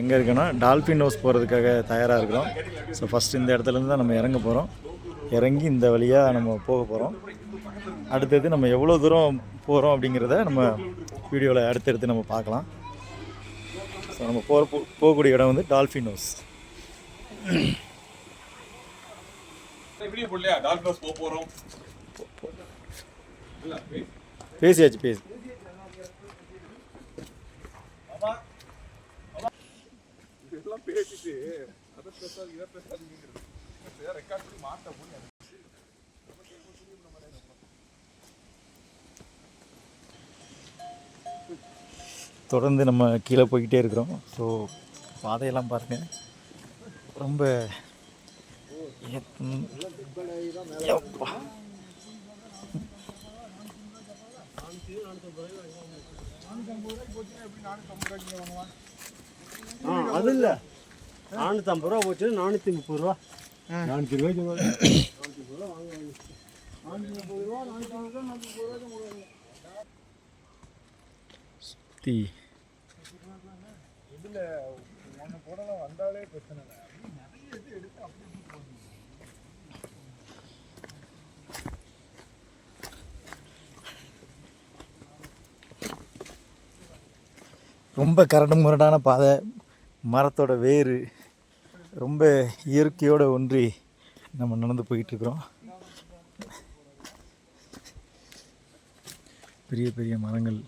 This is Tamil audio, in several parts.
எங்கே இருக்கோன்னா டால்ஃபின் ஹவுஸ் போகிறதுக்காக தயாராக இருக்கிறோம். ஸோ ஃபஸ்ட் இந்த இடத்துலேருந்து தான் நம்ம இறங்க போகிறோம். இறங்கி இந்த வழியாக நம்ம போக போகிறோம். அடுத்தது நம்ம எவ்வளோ தூரம் போகிறோம் அப்படிங்கிறத நம்ம வீடியோவில் அடுத்தடுத்து நம்ம பார்க்கலாம். ஸோ நம்ம போகிற போகக்கூடிய இடம் வந்து டால்ஃபின் ஹவுஸ். பேசியாச்சு பேசி. இதெல்லாம் பேசிட்டு. அதை பேசாது இதை பேசாதீங்கிறது ரெக்கார்ட் பண்ணி மாட்ட முடியும் தொடர்ந்து நம்ம கீழே போய்கிட்டே இருக்கிறோம். ஸோ பாதையெல்லாம் பாருங்கள் ரொம்ப ஏத்- யப்பா. ஆ அது இல்லை. நானூற்றம்பது ரூபா போச்சு நானூற்றி முப்பது ரூபா நானூற்றி ரூபாய்க்கு தீ ரொம்ப கரடு முரடான பாதை. மரத்தோட வேர் ரொம்ப இயற்கையோடு ஒன்றி நம்ம நடந்து போயிட்டுருக்குறோம். பெரிய பெரிய மரங்கள்.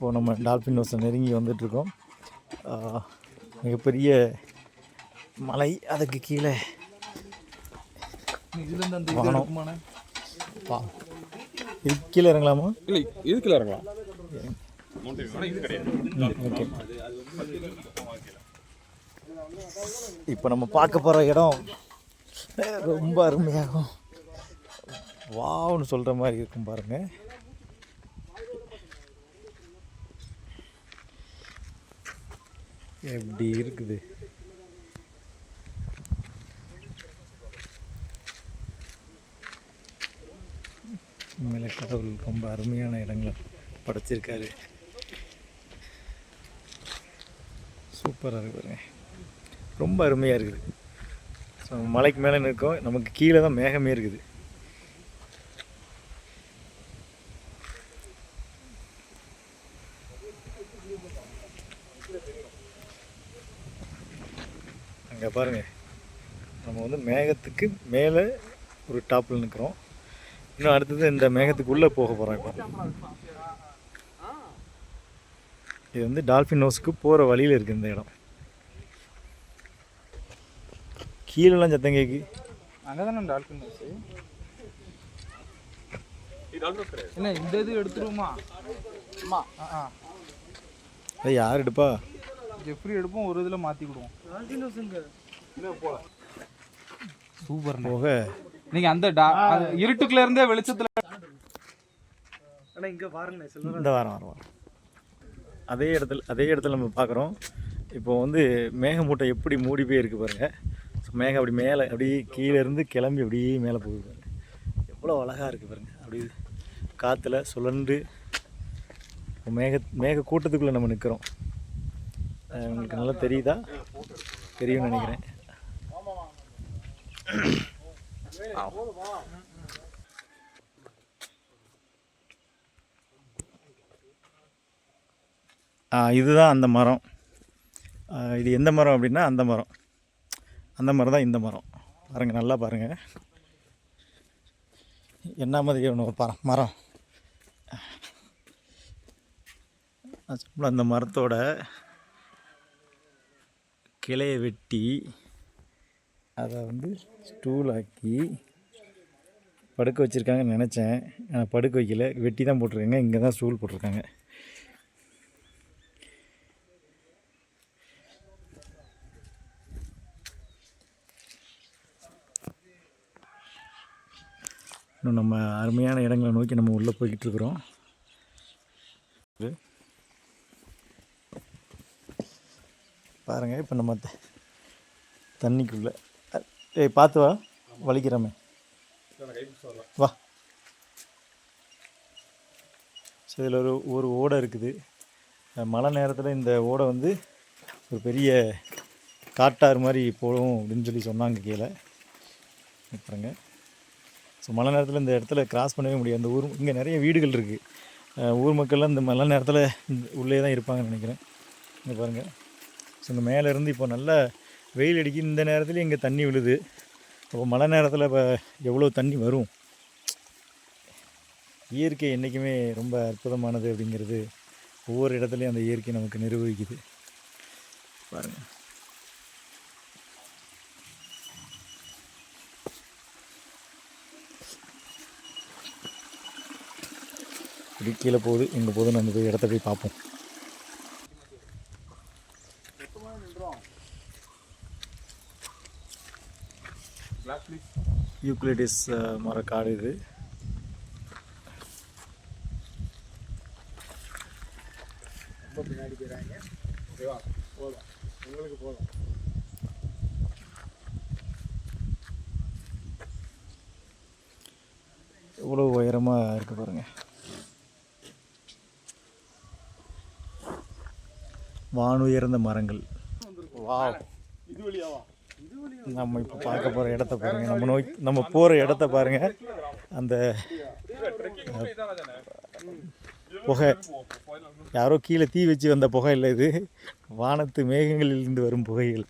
இப்போது நம்ம டால்ஃபின் ஹவுஸை நெருங்கி வந்துட்டுருக்கோம். மிகப்பெரிய மலை அதுக்கு கீழே இதுக்கு கீழே இறங்கலாமா? இல்லை இதுக்குள்ள இறங்கலாம். இது ஓகே. இப்போ நம்ம பார்க்க போகிற இடம் ரொம்ப அருமையாகும் வாவ்னு சொல்கிற மாதிரி இருக்கும் பாருங்கள் எப்படி இருக்குது? உண்மையில கடவுள் ரொம்ப அருமையான இடங்களை படைச்சிருக்காரு. சூப்பராக இருக்கு ரொம்ப அருமையாக இருக்குது. ஸோ மலைக்கு மேலே நிற்கும். நமக்கு கீழே தான் மேகமே இருக்குது. பாருங்கள் நம்ம வந்து மேகத்துக்கு மேலே ஒரு டாப்பில் நிற்கிறோம் இன்னும் அடுத்தது இந்த மேகத்துக்குள்ளே போக போகிறோம் இப்போ. இது வந்து டால்ஃபின் ஹவுஸ்க்கு போகிற வழியில் இருக்குது இந்த இடம். கீழெல்லாம் சத்தம் கேக்கு. அங்கே தானே டால்ஃபின் ஹவுஸ் என்ன இந்த இது எடுத்துருவோமா? அம்மா. ஆ யார் எடுப்பா? ஜெஃப்ரி எடுப்போம் ஒரு இதில் மாற்றிக்கிடுவோம் சூப்பர் போக. நீங்கள் அந்த இருட்டுக்குள்ள இருந்தே வெளிச்சத்தில் இந்த வாரம் வாரம் வாரம். அதே இடத்துல அதே இடத்துல நம்ம பார்க்குறோம் இப்போ வந்து மேகமூட்டை எப்படி மூடி போய் இருக்கு பாருங்க. ஸோ மேகம் அப்படி மேலே அப்படியே கீழே இருந்து கிளம்பி அப்படியே மேலே போகுது பாருங்க. எவ்வளோ அழகாக இருக்குது பாருங்க. அப்படி காற்றுல சுழன்று இப்போ மேக மேக கூட்டத்துக்குள்ளே நம்ம நிற்கிறோம் உங்களுக்கு நல்லா தெரியுதா? தெரியும்னு நினைக்கிறேன். ஆ, இதுதான் அந்த மரம். இது எந்த மரம் அப்படின்னா அந்த மரம். அந்த மரம் தான் இந்த மரம். பாருங்கள் நல்லா பாருங்கள் என்ன மாதிரி ஒன்று பரம் மரம். அந்த மரத்தோட கிளையை வெட்டி அதை வந்து ஸ்டூல் ஆக்கி படுக்க வச்சுருக்காங்கன்னு நினச்சேன். ஆனால் படுக்க வைக்கல. வெட்டி தான் போட்டிருக்காங்க. இங்கே தான் ஸ்டூல் போட்டிருக்காங்க. இன்னும் நம்ம அருமையான இடங்களை நோக்கி நம்ம உள்ளே போய்கிட்டுருக்குறோம் பாருங்கள் இப்போ நம்ம தண்ணிக்குள்ளே ஏய் பார்த்து வா. வலிக்கிறோமே. வா. ஸோ இதில் ஒரு ஒரு ஓடை இருக்குது. மழை நேரத்தில் இந்த ஓடை வந்து ஒரு பெரிய காட்டாறு மாதிரி போடும் அப்படின்னு சொல்லி சொன்னாங்க கீழே. பாருங்க. ஸோ மழை நேரத்தில் இந்த இடத்துல கிராஸ் பண்ணவே முடியாது. அந்த ஊர் இங்கே நிறைய வீடுகள் இருக்குது ஊர் மக்கள்லாம் இந்த மழை நேரத்தில் இந்த உள்ளே தான் இருப்பாங்கன்னு நினைக்கிறேன். இங்கே பாருங்கள் ஸோ இந்த மேலே இருந்து இப்போ நல்லா வெயில் அடிக்கி இந்த நேரத்தில் இங்கே தண்ணி விழுது. அப்போ மழை நேரத்தில் இப்போ எவ்வளோ தண்ணி வரும்? இயற்கை என்றைக்குமே ரொம்ப அற்புதமானது அப்படிங்கிறது ஒவ்வொரு இடத்துலையும் அந்த இயற்கை நமக்கு நிர்வகிக்குது பாருங்கள் இப்படி கீழே போகுது எங்கே போகுது நம்ம போய் இடத்த போய் பார்ப்போம். யூக்ளிடிஸ் மரக்காடு இது. ஓகேவா போதும் உங்களுக்கு போதும் எவ்வளோ உயரமாக இருக்கு பாருங்க. வானுயர்ந்த மரங்கள். வா இது வழியாவா நம்ம இப்போ பார்க்க போகிற இடத்த பாருங்க. நம்ம நோய் நம்ம போகிற இடத்த பாருங்க. அந்த புகை. யாரோ கீழே தீ வச்சு வந்த புகை இல்லை இது. வானத்து மேகங்களிலிருந்து வரும் புகைகள்.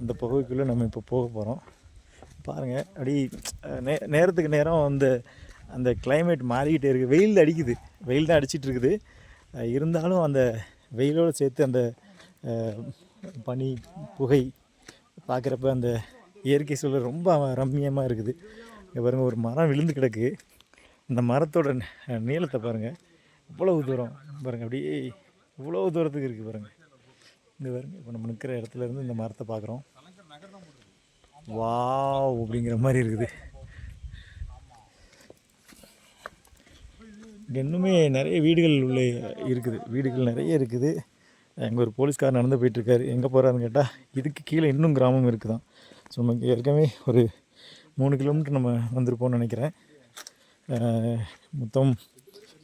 அந்த புகைக்குள்ளே நம்ம இப்போ போக போகிறோம் பாருங்கள் அப்படி நே நேரத்துக்கு நேரம் அந்த அந்த கிளைமேட் மாறிக்கிட்டே இருக்குது வெயில் அடிக்குது. வெயில் தான் அடிச்சிட்டு இருக்குது. இருந்தாலும் அந்த வெயிலோடு சேர்த்து அந்த பனி புகை பார்க்குறப்ப அந்த இயற்கை சூழல் ரொம்ப ரம்மியமாக இருக்குது. இங்கே பாருங்கள் ஒரு மரம் விழுந்து கிடக்கு. அந்த மரத்தோட நீளத்தை பாருங்கள் இவ்வளவு தூரம் பாருங்கள் அப்படியே இவ்வளோ தூரத்துக்கு இருக்குது பாருங்கள் இங்கே பாருங்க இப்போ நம்ம நிற்கிற இடத்துலேருந்து இந்த மரத்தை பார்க்குறோம். வாவ் அப்படிங்கிற மாதிரி இருக்குது. இன்னுமே நிறைய வீடுகள் உள்ளே இருக்குது. வீடுகள் நிறைய இருக்குது. எங்கள் ஒரு போலீஸ்கார் நடந்து போயிட்டுருக்காரு. எங்கே போகிறாருன்னு கேட்டால் இதுக்கு கீழே இன்னும் கிராமம் இருக்குது தான் ஸோ நமக்கு ஏற்கனவே ஒரு மூணு கிலோமீட்டர் நம்ம வந்திருப்போம்னு நினைக்கிறேன். மொத்தம்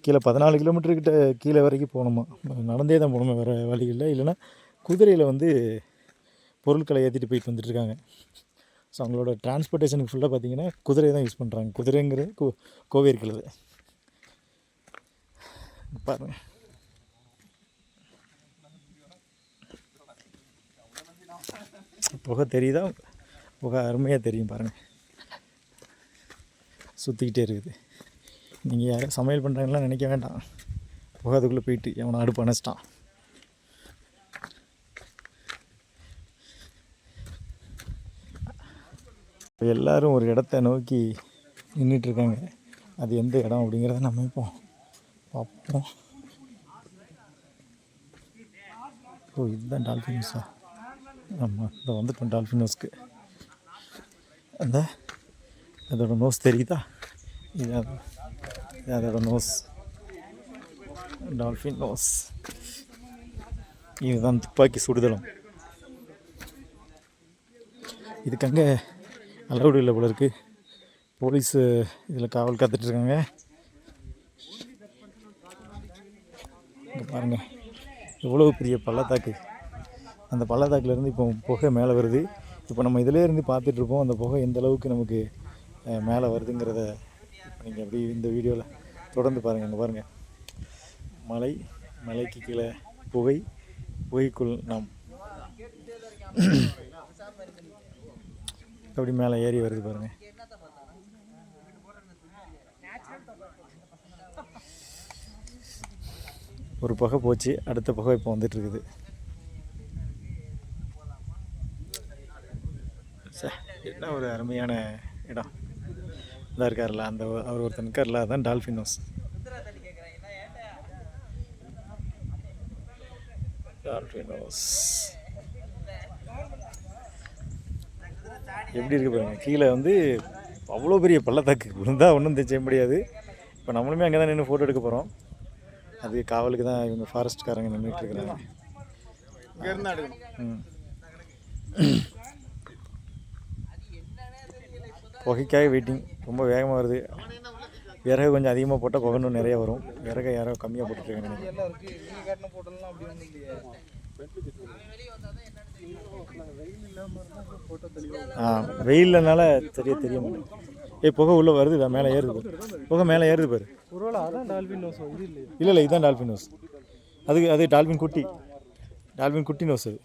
கீழே பதினாலு கிலோமீட்டர்கிட்ட கீழே வரைக்கும் போகணுமா? நடந்தே தான் போகணுமா வேறு வழி இல்லை இல்லைன்னா குதிரையில் வந்து பொருட்களை ஏற்றிட்டு போயிட்டு வந்துட்டுருக்காங்க. ஸோ அவங்களோட டிரான்ஸ்போர்ட்டேஷனுக்கு ஃபுல்லாக பார்த்தீங்கன்னா குதிரை தான் யூஸ் பண்ணுறாங்க குதிரைங்கிறது கோ கோவை இருக்கிறது பாருங்கள் புகை தெரியுதா? புகை அருமையாக தெரியும் பாருங்கள் சுற்றிக்கிட்டே இருக்குது. நீங்கள் யாரும் சமையல் பண்ணுறாங்களா நினைக்க வேண்டாம். புகை அதுக்குள்ளே போயிட்டு எவனை அடுப்பு அணைச்சிட்டான். இப்போ ஒரு இடத்த நோக்கி நின்றுட்டு இருக்காங்க. அது எந்த இடம் அப்படிங்கிறத நம்ம இப்போ பார்ப்போம். ஓ இதுதான் டால்ஃபின்ஸா ஆமாம் இந்த வந்துட்டோம் டால்ஃபின் நோஸ்க்கு அந்த அதோட நோஸ் தெரியுதா? இது இது அதோட நோஸ் டால்ஃபின் நோஸ் இதுதான் துப்பாக்கி சுடுதளம் இதுக்கு அங்கே அலவுடு இல்லை போல இருக்குது போலீஸு இதில் காவல் காத்துட்ருக்காங்க. இங்கே பாருங்கள் எவ்வளோ பெரிய பள்ளத்தாக்கு. அந்த பள்ளத்தாக்குலேருந்து இப்போ புகை மேலே வருது. இப்போ நம்ம இதிலே இருந்து பார்த்துட்ருப்போம் அந்த புகை எந்த அளவுக்கு நமக்கு மேலே வருதுங்கிறத நீங்கள் அப்படி இந்த வீடியோவில் தொடர்ந்து பாருங்கள் அங்கே பாருங்கள் மலை மலைக்கு கீழே புகை புகைக்குள் நாம். அப்படி மேலே ஏறி வருது பாருங்கள் ஒரு புகை போச்சு அடுத்த புகை இப்போ வந்துட்டுருக்குது சே, என்ன ஒரு அருமையான இடம். இதாக இருக்கார்ல அந்த அவர் ஒருத்தன் இருக்கார்ல அதான் டால்ஃபின் ஹவுஸ். Dolphin house. எப்படி இருக்கு பாருங்க கீழே வந்து அவ்வளோ பெரிய பள்ளத்தாக்கு. விழுந்தா ஒன்றும் செய்ய முடியாது. இப்போ நம்மளுமே அங்கே தான் நின்று ஃபோட்டோ எடுக்க போகிறோம் அது காவலுக்கு தான் இவங்க ஃபாரஸ்ட்காரங்க நின்றுட்டு இருக்கிறாங்க. ம். புகைக்காக வெயிட்டிங் ரொம்ப வேகமாக வருது. விறகு கொஞ்சம் அதிகமாக போட்டால் புகை இன்னும் நிறைய வரும். விறகை யாரோ கம்மியாக போட்டுருக்காங்க ஆ வெயில்லனால சரியாக தெரிய மாட்டேங்குது. ஏய் புகை உள்ளே வருது இதா மேலே ஏறுது பாரு. புகை மேலே ஏறுது பாரு. இல்லை இல்லை இதுதான் டால்ஃபின் நோஸ். அது அது டால்ஃபின் குட்டி. டால்ஃபின் குட்டி நோஸ் அது.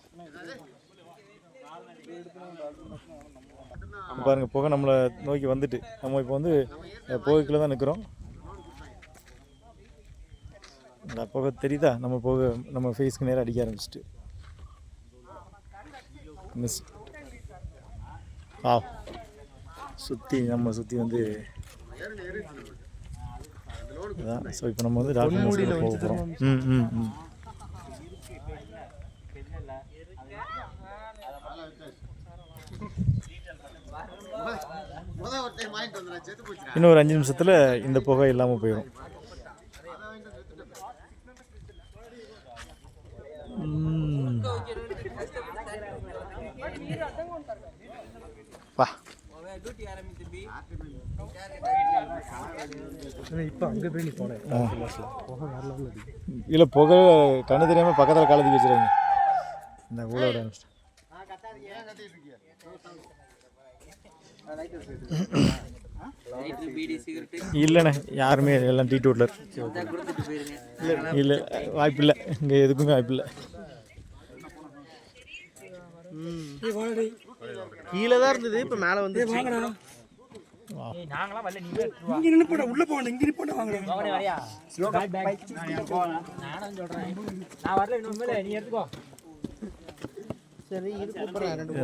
பாருங்கள் பாருங்க புகை நம்மளை நோக்கி வந்துட்டு. நம்ம இப்போ வந்து புகைக்குள்ளே தான் நிற்கிறோம் இந்த புகை தெரியுதா? நம்ம புகை நம்ம ஃபேஸ்க்கு நேராக அடிக்க ஆரம்பிச்சிட்டு. மிஸ் ஆ சுற்றி நம்ம சுற்றி வந்து அதான் ஸோ இப்போ நம்ம வந்து டாக்டர் போக போகிறோம் ம் ம் ம். இன்னும் ஒரு அஞ்சு நிமிஷத்தில் இந்த புகை இல்லாமல் போயிடும் ம். வா. இப்போ அங்கே போய் நீ போனேன் இல்லை புகை கண்ணு தெரியாமல் பக்கத்தில் காலத்துக்கு வச்சுருங்க இந்த இல்லைண்ணே யாருமே எல்லாம் டீ டூட்லர் இல்லை வாய்ப்பில்லை. இங்கே எதுக்குமே வாய்ப்பில்லை. கீழே தான் இருந்தது இப்போ மேலே வந்து இது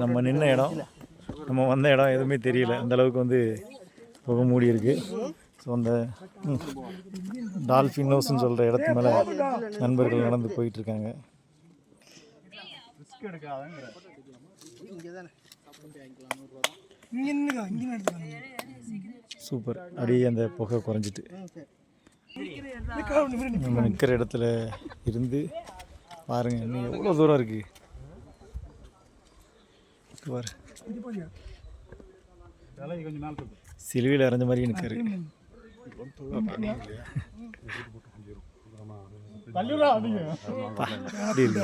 நம்ம நின்ன இடம். நம்ம வந்த இடம் எதுவுமே தெரியல. அந்த அளவுக்கு வந்து புகை மூடி இருக்கு. ஸோ அந்த டால்ஃபின் ஹவுஸ்னு சொல்கிற இடத்து மேலே நண்பர்கள் நடந்து போயிட்டு இருக்காங்க. சூப்பர் அப்படியே அந்த புகை குறைஞ்சிட்டு. நம்ம நிற்கிற இடத்துல இருந்து பாருங்க இன்னும் எவ்வளோ தூரம் இருக்கு? பாரு. சிலுவையில் இறஞ்ச மாதிரி அப்படி இருக்கு